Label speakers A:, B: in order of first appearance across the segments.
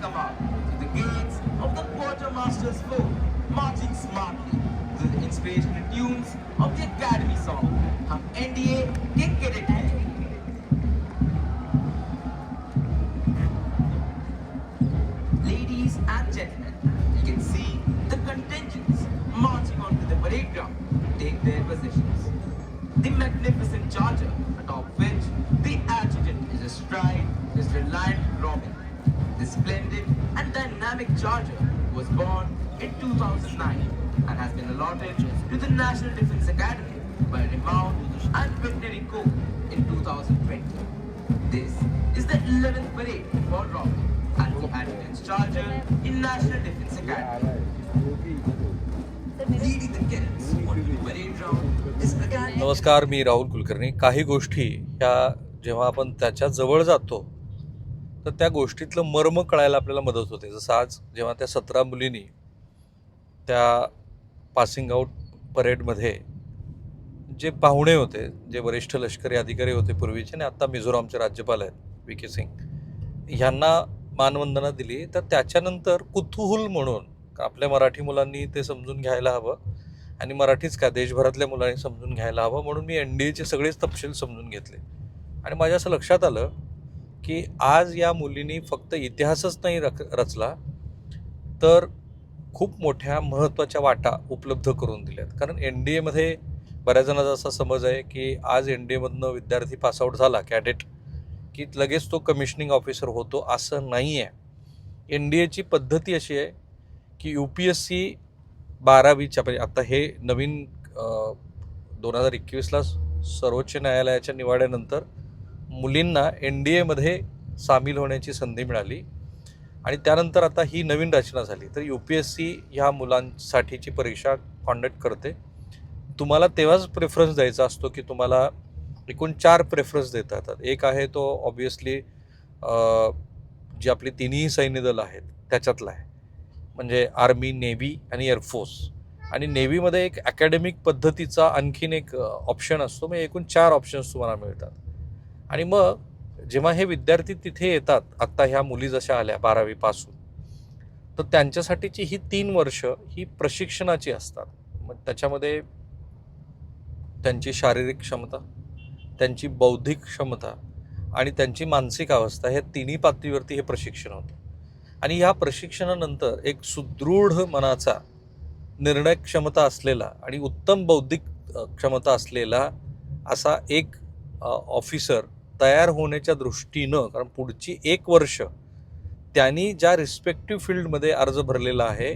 A: come out to the gates of the quartermaster's floor, marching smartly to the inspirational tunes of the Academy song, Hum NDA Ke Cadet Hai. Ladies and gentlemen, you can see the contingents marching onto the parade ground take their positions. The magnificent charger atop which the adjutant is astride is reliant Robin. Splendid and dynamic charger was born in 2009 and has been allotted to the National Defense Academy by renowned and veterinary corps in 2020. This is the 11th parade for Robin and the adjutant's charger in National Defense Academy. Leading the cadets on the parade ground is Academy.
B: नमस्कार मी राहुल कुलकर्णी काही गोष्टी ह्या जेव्हा आपण त्याच्याजवळ जातो तर त्या गोष्टीतलं मर्म कळायला आपल्याला मदत होते. जसं आज जेव्हा त्या सतरा मुलींनी त्या पासिंग आऊट परेडमध्ये जे पाहुणे होते जे वरिष्ठ लष्करी अधिकारी होते पूर्वीचे आणि आत्ता मिझोरामचे राज्यपाल आहेत व्ही के सिंग ह्यांना मानवंदना दिली. तर त्याच्यानंतर कुतूहल म्हणून आपल्या मराठी मुलांनी ते समजून घ्यायला हवं आणि मराठीच का देशभरातल्या मुलांनी समजून घ्यायला हवं म्हणून मी एन डी एचे सगळेच तपशील समजून घेतले. आणि माझ्या असं लक्षात आलं की आज या मुलींनी फक्त इतिहासच नाही रक रचला तर खूप मोठ्या महत्त्वाच्या वाटा उपलब्ध करून दिल्यात. कारण एन डी एमध्ये बऱ्याच जणांचा असा समज आहे की आज एन डी एमधनं विद्यार्थी पासआउट झाला कॅडेट की लगेच तो कमिशनिंग ऑफिसर होतो असं नाही आहे एन डी एची पद्धती अशी आहे की यू पी एस सी बारावीच्या म्हणजे आता हे नवीन दोन हजार एकवीसला सर्वोच्च न्यायालयाच्या निवाड्यानंतर मुलींना एन डी एमध्ये सामील होण्याची संधी मिळाली. आणि त्यानंतर आता ही नवीन रचना झाली. तर यू पी एस सी ह्या मुलांसाठीची परीक्षा कॉन्डक्ट करते. तुम्हाला तेव्हाच प्रेफरन्स द्यायचा असतो की तुम्हाला एकूण चार प्रेफरन्स देता येतात एक आहे तो ऑब्वियसली जी आपली तिन्ही सैन्य दल आहेत त्याच्यातला आहे. म्हणजे आर्मी नेव्ही आणि एअरफोर्स आणि नेव्हीमध्ये एक अकॅडमिक पद्धतीचा आणखीन एक ऑप्शन असतो. म्हणजे एकूण चार ऑप्शन्स तुम्हाला मिळतात. आणि मग जेव्हा हे विद्यार्थी तिथे येतात आत्ता ह्या मुली जशा आल्या बारावीपासून तर त्यांच्यासाठीची ही तीन वर्ष ही प्रशिक्षणाची असतात. मग त्याच्यामध्ये त्यांची शारीरिक क्षमता त्यांची बौद्धिक क्षमता आणि त्यांची मानसिक अवस्था ह्या तिन्ही पातळीवरती हे प्रशिक्षण होतं. आणि ह्या प्रशिक्षणानंतर एक सुदृढ मनाचा निर्णय क्षमता असलेला आणि उत्तम बौद्धिक क्षमता असलेला असा एक ऑफिसर तयार होण्याच्या दृष्टीनं कारण पुढची एक वर्ष त्यांनी ज्या रिस्पेक्टिव्ह फील्डमध्ये अर्ज भरलेला आहे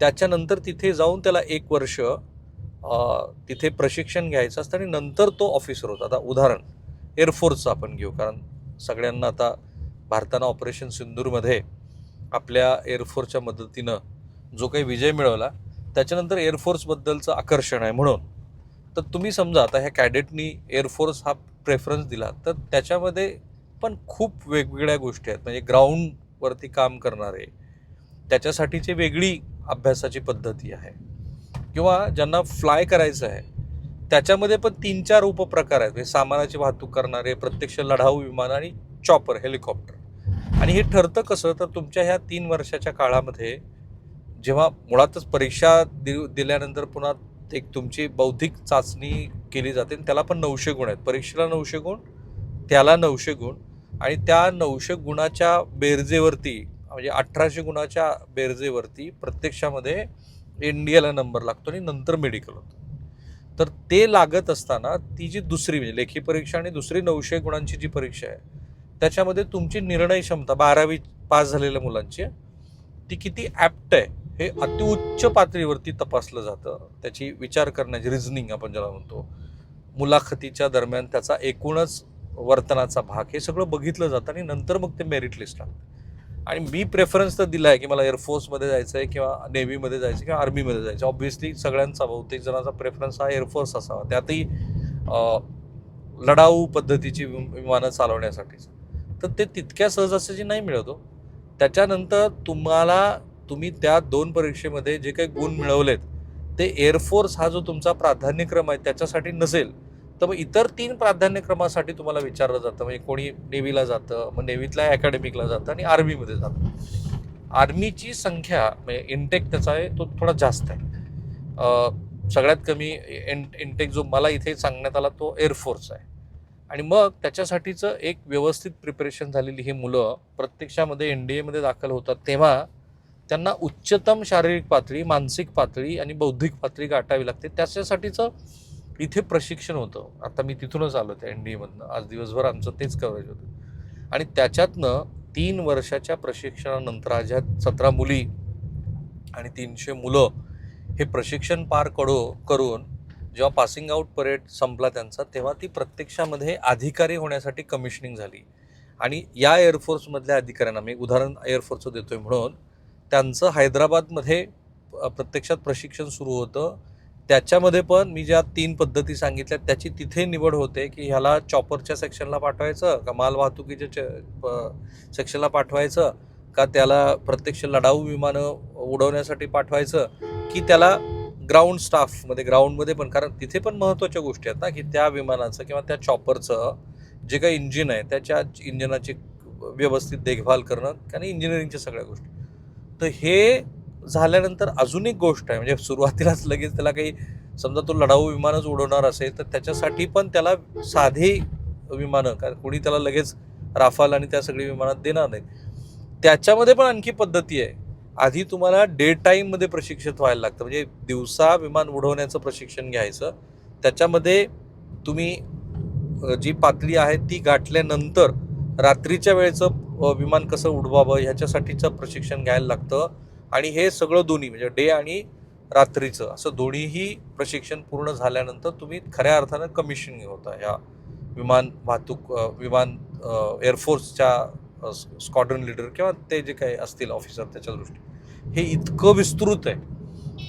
B: त्याच्यानंतर तिथे जाऊन त्याला एक वर्ष तिथे प्रशिक्षण घ्यायचं असतं आणि नंतर तो ऑफिसर होता. आता उदाहरण एअरफोर्सचं आपण घेऊ कारण सगळ्यांना आता भारतानं ऑपरेशन सिंदूरमध्ये आपल्या एअरफोर्सच्या मदतीनं जो काही विजय मिळवला त्याच्यानंतर एअरफोर्सबद्दलचं आकर्षण आहे म्हणून. तर तुम्ही समजा आता ह्या कॅडेटनी एअरफोर्स हा प्रेफरन्स दिला तर त्याच्यामध्ये पण खूप वेगवेगळ्या गोष्टी आहेत. म्हणजे ग्राउंडवरती काम करणारे त्याच्यासाठीची वेगळी अभ्यासाची पद्धती आहे. किंवा ज्यांना फ्लाय करायचं आहे त्याच्यामध्ये पण तीन चार उपप्रकार आहेत. म्हणजे सामानाची वाहतूक करणारे प्रत्यक्ष लढाऊ विमान आणि चॉपर हेलिकॉप्टर आणि हे ठरतं कसं? तर तुमच्या ह्या तीन वर्षाच्या काळामध्ये जेव्हा मुळातच परीक्षा दि दिल्यानंतर पुन्हा एक तुमची बौद्धिक चाचणी केली जाते आणि त्याला पण नऊशे गुण आहेत. परीक्षेला नऊशे गुण त्याला नऊशे गुण आणि त्या नऊशे गुणाच्या बेरजेवरती म्हणजे अठराशे गुणाच्या बेरजेवरती प्रत्यक्षामध्ये एन डी एला नंबर लागतो आणि नंतर मेडिकल होतं. तर ते लागत असताना ती जी दुसरी म्हणजे लेखी परीक्षा आणि दुसरी नऊशे गुणांची जी परीक्षा आहे त्याच्यामध्ये तुमची निर्णय क्षमता बारावी पास झालेल्या मुलांची ती किती ॲप्ट आहे? हे अतिउच्च पातळीवरती तपासलं जातं. त्याची विचार करण्याची रिझनिंग आपण ज्याला म्हणतो मुलाखतीच्या दरम्यान त्याचा एकूणच वर्तनाचा भाग हे सगळं बघितलं जातं आणि नंतर मग ते मेरिट लिस्ट लागतं. आणि मी प्रेफरन्स तर दिला आहे की मला एअरफोर्समध्ये जायचं आहे किंवा नेव्हीमध्ये जायचं किंवा आर्मीमध्ये जायचं ऑब्व्हियसली सगळ्यांचा बहुतेक जणांचा प्रेफरन्स हा एअरफोर्स असावा. त्यातही लढाऊ पद्धतीची विमानं चालवण्यासाठीच. तर ते तितक्या सहज असायची नाही मिळतो हो. त्याच्यानंतर तुम्हाला तुम्ही त्या दोन परीक्षेमध्ये जे काही गुण मिळवलेत ते एअरफोर्स हा जो तुमचा प्राधान्यक्रम आहे त्याच्यासाठी नसेल तर मग इतर तीन प्राधान्यक्रमासाठी तुम्हाला विचारलं जातं. म्हणजे कोणी नेव्हीला जातं मग नेव्हीतल्या अकॅडमिकला जातं आणि आर्मीमध्ये जातं. आर्मीची संख्या म्हणजे इंटेक त्याचा आहे तो थोडा जास्त आहे. सगळ्यात कमी इन इंटेक जो मला इथे सांगण्यात आला तो एअरफोर्स आहे. आणि मग त्याच्यासाठीचं एक व्यवस्थित प्रिपरेशन झालेली ही मुलं प्रत्यक्षामध्ये एन डी एमध्ये दाखल होतात तेव्हा त्यांना उच्चतम शारीरिक पातळी मानसिक पातळी आणि बौद्धिक पातळी गाठावी लागते. त्याच्यासाठीचं इथे प्रशिक्षण होतं. आता मी तिथूनच आलो त्या एन डी एमधनं. आज दिवसभर आमचं तेच कव्हरेज होतं. आणि त्याच्यातनं तीन वर्षाच्या प्रशिक्षणानंतर आज ह्या सतरा मुली आणि तीनशे मुलं हे प्रशिक्षण पार कडो करून जेव्हा पासिंग आउट परेड संपला त्यांचा तेव्हा ती प्रत्यक्षामध्ये अधिकारी होण्यासाठी कमिशनिंग झाली. आणि या एअरफोर्समधल्या अधिकाऱ्यांना मी उदाहरण एअरफोर्सचं देतोय म्हणून त्यांचं हैदराबादमध्ये प्रत्यक्षात प्रशिक्षण सुरू होतं. त्याच्यामध्ये पण मी ज्या तीन पद्धती सांगितल्या त्याची तिथे निवड होते की ह्याला चॉपरच्या सेक्शनला पाठवायचं का माल वाहतुकीच्या सेक्शनला पाठवायचं का त्याला प्रत्यक्ष लढाऊ विमानं उडवण्यासाठी पाठवायचं की त्याला ग्राउंड स्टाफमध्ये ग्राउंडमध्ये पण. कारण तिथे पण महत्त्वाच्या गोष्टी आहेत ना की त्या विमानाचं किंवा त्या चॉपरचं जे काही इंजिन आहे त्याच्या इंजिनाची व्यवस्थित देखभाल करणं आणि इंजिनिअरिंगच्या सगळ्या गोष्टी. तर हे झाल्यानंतर अजून एक गोष्ट आहे म्हणजे सुरुवातीलाच लगेच त्याला काही समजा तो लढाऊ विमानच उडवणार असेल तर त्याच्यासाठी पण त्याला साधी विमानं कारण कोणी त्याला लगेच राफाल आणि त्या सगळी विमानात देणार नाहीत. त्याच्यामध्ये पण आणखी पद्धती आहे. आधी तुम्हाला डे टाईममध्ये प्रशिक्षित व्हायला लागतं म्हणजे दिवसा विमान उडवण्याचं प्रशिक्षण घ्यायचं. त्याच्यामध्ये तुम्ही जी पातळी आहे ती गाठल्यानंतर रात्रीच्या वेळेचं विमान कसं उडवावं ह्याच्यासाठीचं प्रशिक्षण घ्यायला लागतं. आणि हे सगळं दोन्ही म्हणजे डे आणि रात्रीचं असं दोन्हीही प्रशिक्षण पूर्ण झाल्यानंतर तुम्ही खऱ्या अर्थानं कमिशन होता ह्या विमान वाहतूक विमान एअरफोर्सच्या स्क्वॉड्रन लीडर किंवा ते जे काही असतील ऑफिसर त्याच्या दृष्टी हे इतकं विस्तृत आहे.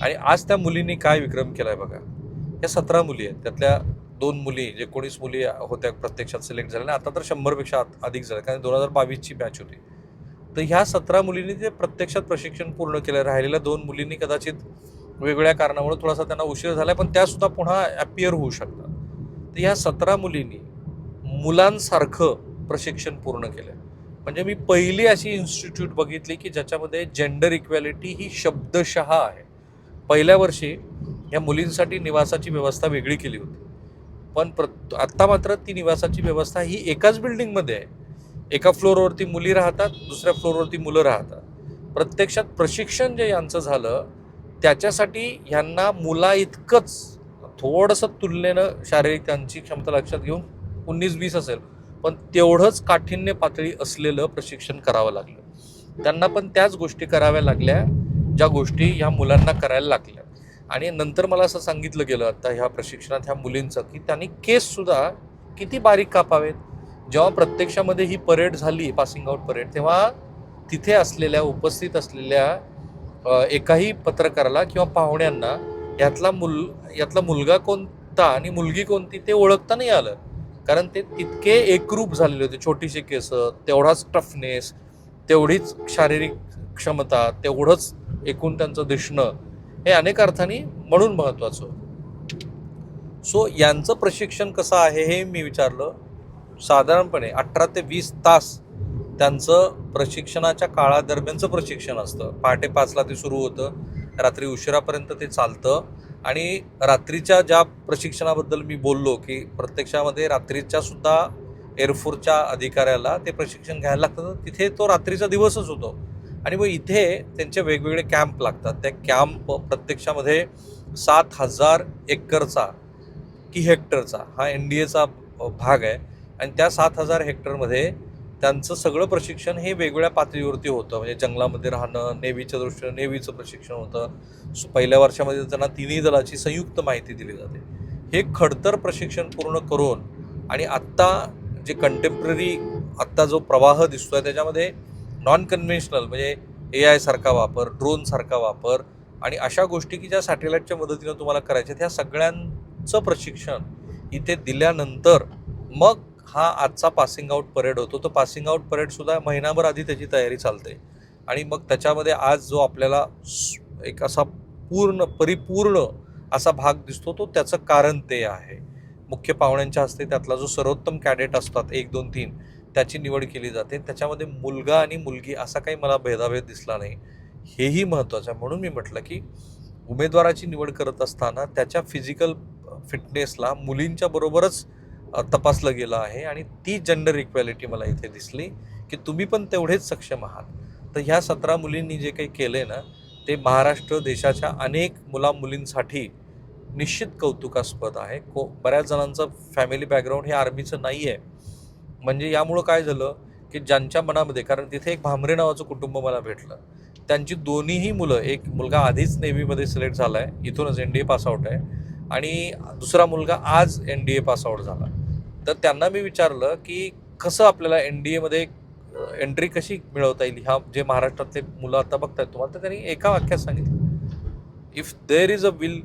B: आणि आज त्या मुलींनी काय विक्रम केला आहे बघा. या सतरा मुली आहेत. त्यातल्या दोन मुली जे एकोणीस मुली होत्या प्रत्यक्षात सिलेक्ट झाल्या आता तर शंभरपेक्षा आत- अधिक झाल्या कारण दोन हजार बावीसची बॅच होती. तर ह्या सतरा मुलींनी ते प्रत्यक्षात प्रशिक्षण पूर्ण केलं राहिलेल्या दोन मुलींनी कदाचित वेगवेगळ्या कारणामुळे थोडासा त्यांना उशीर झाला पण त्यासुद्धा पुन्हा अपियर होऊ शकतात. तर ह्या सतरा मुलींनी मुलांसारखं प्रशिक्षण पूर्ण केलं म्हणजे मी पहिली अशी इन्स्टिट्यूट बघितली की ज्याच्यामध्ये जेंडर इक्वॅलिटी ही शब्दशहा आहे. पहिल्या वर्षी या मुलींसाठी निवासाची व्यवस्था वेगळी केली होती. पण प्र आत्ता मात्र ती निवासाची व्यवस्था ही एकाच बिल्डिंगमध्ये आहे. एका फ्लोअरवरती मुली राहतात दुसऱ्या फ्लोअरवरती मुलं राहतात. प्रत्यक्षात प्रशिक्षण जे यांचं झालं त्याच्यासाठी ह्यांना मुला इतकंच थोडंसं तुलनेनं शारीरिक त्यांची क्षमता लक्षात घेऊन उन्नीस वीस असेल पण तेवढंच काठिण्य पातळी असलेलं प्रशिक्षण करावं लागलं. त्यांना पण त्याच गोष्टी कराव्या लागल्या ज्या गोष्टी ह्या मुलांना करायला लागल्या. आणि नंतर मला असं सांगितलं गेलं आता ह्या प्रशिक्षणात ह्या मुलींचं की त्यांनी केससुद्धा किती बारीक कापावेत. जेव्हा प्रत्यक्षामध्ये ही परेड झाली पासिंग आउट परेड तेव्हा तिथे असलेल्या उपस्थित असलेल्या एकाही पत्रकाराला किंवा पाहुण्यांना यातला मुल यातला मुलगा कोणता आणि मुलगी कोणती ते ओळखता नाही आलं. कारण ते तितके एकरूप झालेले होते. छोटीशी केस तेवढाच टफनेस तेवढीच शारीरिक क्षमता तेवढंच एकूण त्यांचं दिसणं. हे अनेक अर्थाने म्हणून महत्त्वाचं सो यांचं प्रशिक्षण कसं आहे हे मी विचारलं. साधारणपणे अठरा ते वीस तास त्यांचं प्रशिक्षणाच्या काळादरम्यानचं प्रशिक्षण असतं. पहाटे पाचला ते सुरू होतं रात्री उशिरापर्यंत ते चालतं. आणि रात्रीच्या ज्या प्रशिक्षणाबद्दल मी बोललो की प्रत्यक्षामध्ये रात्रीच्या सुद्धा एअरफोर्सच्या अधिकाऱ्याला ते प्रशिक्षण घ्यायला लागतं. तिथे तो रात्रीचा दिवसच होतो. आणि मग इथे त्यांचे वेगवेगळे कॅम्प लागतात. त्या कॅम्प प्रत्यक्षामध्ये सात हजार एकरचा की हेक्टरचा हा एन डी एचा भाग आहे. आणि त्या सात हजार हेक्टरमध्ये त्यांचं सगळं प्रशिक्षण हे वेगवेगळ्या पातळीवरती होतं. म्हणजे जंगलामध्ये राहणं नेव्हीच्या दृष्टीनं नेव्हीचं प्रशिक्षण होतं. पहिल्या वर्षामध्ये त्यांना तिन्ही दलाची संयुक्त माहिती दिली जाते. हे खडतर प्रशिक्षण पूर्ण करून आणि आत्ता जे कंटेम्पररी आत्ता जो प्रवाह दिसतो आहे त्याच्यामध्ये नॉन कन्व्हेन्शनल म्हणजे ए आयसारखा वापर ड्रोनसारखा वापर आणि अशा गोष्टी की ज्या सॅटेलाईटच्या मदतीनं तुम्हाला करायच्या ह्या सगळ्यांचं प्रशिक्षण इथे दिल्यानंतर मग हा आजचा पासिंग आउट परेड होतो. तो पासिंग आउट परेडसुद्धा महिनाभर आधी त्याची तयारी चालते. आणि मग त्याच्यामध्ये आज जो आपल्याला एक असा पूर्ण परिपूर्ण असा भाग दिसतो तो त्याचं कारण ते आहे. मुख्य पाहुण्यांच्या हस्ते त्यातला जो सर्वोत्तम कॅडेट असतात एक दोन तीन त्याची निवड केली जाते. त्याच्यामध्ये मुलगा आणि मुलगी असा काही मला भेदाभेद दिसला नाही. हेही महत्त्वाचं आहे. म्हणून मी म्हटलं की उमेदवाराची निवड करत असताना त्याच्या फिजिकल फिटनेसला मुलींच्या बरोबरच तपासलं गेलं आहे आणि ती जेंडर इक्वॅलिटी मला इथे दिसली की तुम्ही पण तेवढेच सक्षम आहात. तर ह्या सतरा मुलींनी जे काही केले ना ते महाराष्ट्र देशाच्या अनेक मुला मुलींसाठी निश्चित कौतुकास्पद आहे. को बऱ्याच जणांचं फॅमिली बॅकग्राऊंड हे आर्मीचं नाही आहे म्हणजे यामुळं काय झालं की ज्यांच्या मनामध्ये कारण तिथे एक भामरे नावाचं कुटुंब मला भेटलं. त्यांची दोन्हीही मुलं एक मुलगा आधीच नेव्हीमध्ये सिलेक्ट झाला आहे इथूनच एन डी ए पासआउट आहे आणि दुसरा मुलगा आज एन डी ए पासआउट झाला. तर त्यांना मी विचारलं की कसं आपल्याला एन डी एमध्ये एंट्री कशी मिळवता येईल? ह्या जे महाराष्ट्रातले मुलं आता बघतायत तुम्हाला तर त्यांनी एका वाक्यात सांगितलं if there is a will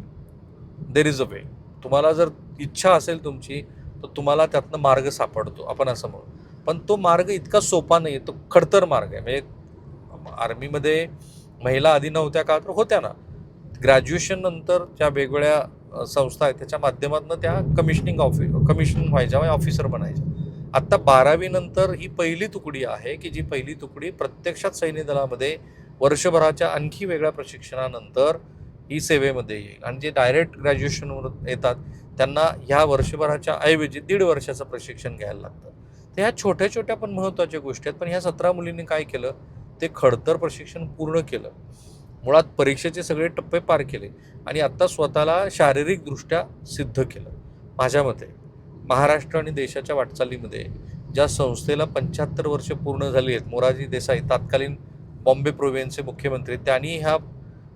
B: there is a way तुम्हाला जर इच्छा असेल तुमची तर तुम्हाला त्यातनं मार्ग सापडतो आपण असं म्हणू. पण तो मार्ग इतका सोपा नाही तो खडतर मार्ग आहे. म्हणजे आर्मीमध्ये महिला आधी नव्हत्या का तर होत्या ना. ग्रॅज्युएशन नंतर ज्या वेगवेगळ्या संस्था आहेत त्याच्या माध्यमातून त्या कमिशनिंग ऑफि कमिशन व्हायच्या म्हणजे ऑफिसर बनायच्या. आत्ता बारावीनंतर ही पहिली तुकडी आहे की जी पहिली तुकडी प्रत्यक्षात सैन्य दलामध्ये वर्षभराच्या आणखी वेगळ्या प्रशिक्षणानंतर ही सेवेमध्ये येईल. आणि जे डायरेक्ट ग्रॅज्युएशनवर येतात त्यांना ह्या वर्षभराच्या ऐवजी दीड वर्षाचं प्रशिक्षण घ्यायला लागतं. तर ह्या छोट्या छोट्या पण महत्त्वाच्या गोष्टी आहेत. पण ह्या सतरा मुलींनी काय केलं? ते खडतर प्रशिक्षण पूर्ण केलं. मुळात परीक्षेचे सगळे टप्पे पार केले आणि आत्ता स्वतःला शारीरिकदृष्ट्या सिद्ध केलं. माझ्या मते महाराष्ट्र आणि देशाच्या वाटचालीमध्ये ज्या संस्थेला पंच्याहत्तर वर्ष पूर्ण झाली आहेत मोरारजी देसाई तत्कालीन बॉम्बे प्रोव्हिन्सचे मुख्यमंत्री त्यांनी ह्या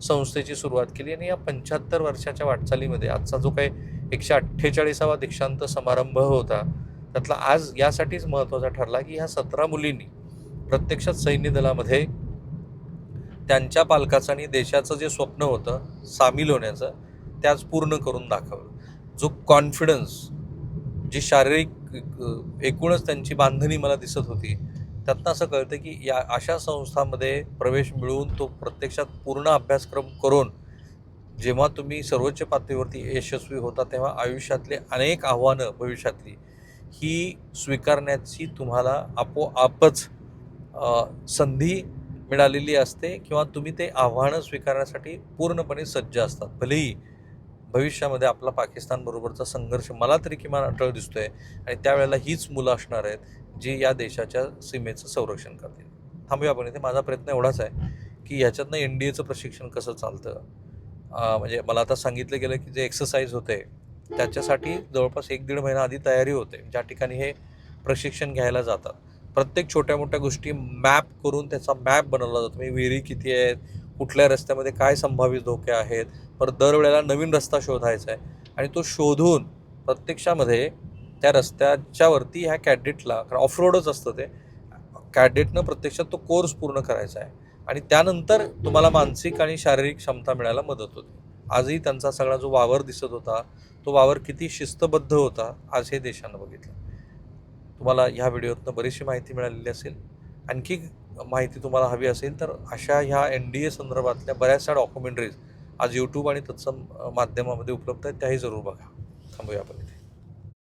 B: संस्थेची सुरुवात केली आणि या पंच्याहत्तर वर्षाच्या वाटचालीमध्ये आजचा जो काही एकशे अठ्ठेचाळीसावा दीक्षांत समारंभ होता. त्यातला आज यासाठीच महत्त्वाचा ठरला की ह्या सतरा मुलींनी प्रत्यक्षात सैन्य दलामध्ये त्यांच्या पालकाचं आणि देशाचं जे स्वप्न होतं सामील होण्याचं ते आज पूर्ण करून दाखवलं. जो कॉन्फिडन्स जी शारीरिक एकूणच त्यांची बांधणी मला दिसत होती त्यातनं असं कळतं की या अशा संस्थांमध्ये प्रवेश मिळवून तो प्रत्यक्षात पूर्ण अभ्यासक्रम करून जेव्हा तुम्ही सर्वोच्च पातळीवरती यशस्वी होता तेव्हा आयुष्यातले अनेक आव्हानं भविष्यातली ही स्वीकारण्याची तुम्हाला आपोआपच संधी मिळालेली असते किंवा तुम्ही ते आव्हानं स्वीकारण्यासाठी पूर्णपणे सज्ज असतात. भलेही भविष्यामध्ये आपला पाकिस्तानबरोबरचा संघर्ष मला तरी किमान अटळ दिसतोय आणि त्यावेळेला हीच मुलं असणार आहेत जी या देशाच्या सीमेचं संरक्षण करतील. थांबूया आपण इथे. माझा प्रयत्न एवढाच आहे की ह्याच्यातनं एन डी एचं प्रशिक्षण कसं चालतं? म्हणजे मला आता सांगितलं गेलं की जे एक्सरसाइज होते त्याच्यासाठी जवळपास एक दीड महिना आधी तयारी होते ज्या ठिकाणी हे प्रशिक्षण घ्यायला जातात. प्रत्येक छोट्या मोठ्या गोष्टी मॅप करून त्याचा मॅप बनवला जातो. म्हणजे विहिरी किती आहेत कुठल्या रस्त्यामध्ये काय संभाव्य धोके आहेत परत दरवेळेला नवीन रस्ता शोधायचा आहे. आणि तो शोधून प्रत्यक्षामध्ये त्या रस्त्याच्यावरती ह्या कॅडेटला कारण ऑफरोडच असतं ते कॅडेटनं प्रत्यक्षात तो कोर्स पूर्ण करायचा आहे. आणि त्यानंतर तुम्हाला मानसिक आणि शारीरिक क्षमता मिळायला मदत होते. आजही त्यांचा सगळा जो वावर दिसत होता तो वावर किती शिस्तबद्ध होता आज हे देशानं बघितलं. तुम्हाला ह्या व्हिडिओतनं बरीचशी माहिती मिळालेली असेल. आणखी माहिती तुम्हाला हवी असेल तर अशा ह्या एन डी ए संदर्भातल्या बऱ्याचशा डॉक्युमेंटरीज आज यूट्यूब आणि तत्सम माध्यमामध्ये उपलब्ध आहेत त्याही जरूर बघा. थांबूया आपण.